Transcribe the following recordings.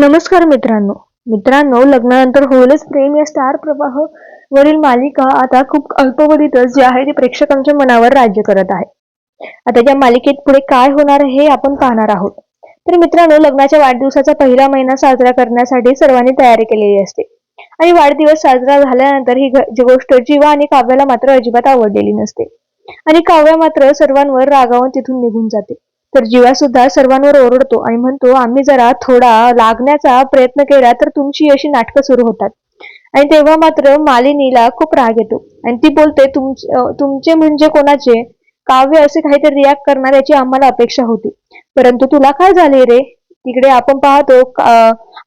नमस्कार मित्रांनो. मित्रांनो लग्नानंतर होईलच प्रेम या स्टार प्रवाह वरील मालिका आता खूप अल्पवधीतच जे आहे ते प्रेक्षकांच्या मनावर राज्य करत आहे. आता या मालिकेत पुढे काय होणार हे आपण पाहणार आहोत. तर मित्रांनो लग्नाच्या वाढदिवसाचा पहिला महिना साजरा करण्यासाठी सर्वांनी तयारी केलेली असते. आणि वाढदिवस साजरा झाल्यानंतर ही जी गोष्ट जीवा आणि काव्याला मात्र अजिबात आवडलेली नसते. आणि काव्या मात्र सर्वांवर रागावून तिथून निघून जाते. तर जीवा सुद्धा सर्वांवर ओरडतो आणि म्हणतो आम्ही जरा थोडा लागण्याचा प्रयत्न केला तर तुमची अशी नाटकं सुरू होतात. आणि तेव्हा मात्र मालिनीला खूप राग येतो आणि ती बोलते "तुमचे तुमचे म्हणजे कोणाचे? काव्य असे काहीतरी रिॲक्ट करणार याची आम्हाला अपेक्षा होती. परंतु तुला काय झाले रे? तिकडे आपण पाहतो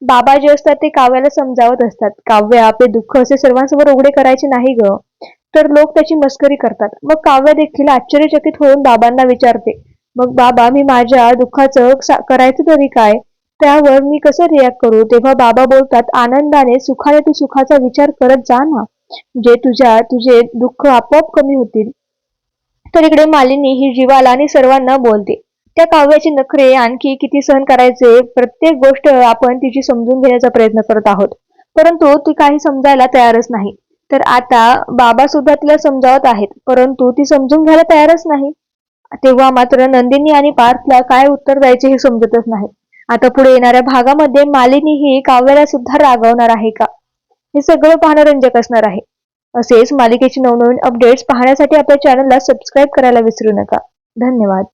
बाबा जे असतात ते काव्याला समजावत असतात. काव्य आपले दुःख असे सर्वांसमोर उघडे करायचे नाही ग. तर लोक त्याची मस्करी करतात. मग काव्य देखील आश्चर्यचकित होऊन बाबांना विचारते मग बाबा मी माझ्या दुःखाचं करायचं तरी काय? त्यावर मी कसं रिॲक्ट करू? तेव्हा बाबा बोलतात आनंदाने सुखाने तू सुखाचा विचार करत जा ना. जे तुझ्या तुझे दुःख आपोआप कमी होतील. तर इकडे मालिनी ही जीवाला आणि सर्वांना बोलते. त्या काव्याचे नखरे आणखी किती सहन करायचे प्रत्येक गोष्ट आपण तिची समजून घेण्याचा प्रयत्न करत आहोत. परंतु ती काही समजायला तयारच नाही. तर आता बाबा सुद्धा तिला समजावत आहेत परंतु ती समजून घ्यायला तयारच नाही. तेव्हा मात्र नंदिनी आणि पार्थला काय उत्तर द्यायचे हे समजतच नाही. आता पुढे येणाऱ्या भागामध्ये मालिनी ही काव्याला सुद्धा रागवणार आहे का? हे सगळं पाहणं रंजक असणार आहे. असेच मालिकेचे नवनवीन अपडेट्स पाहण्यासाठी आपल्या चॅनलला सबस्क्राईब करायला विसरू नका. धन्यवाद.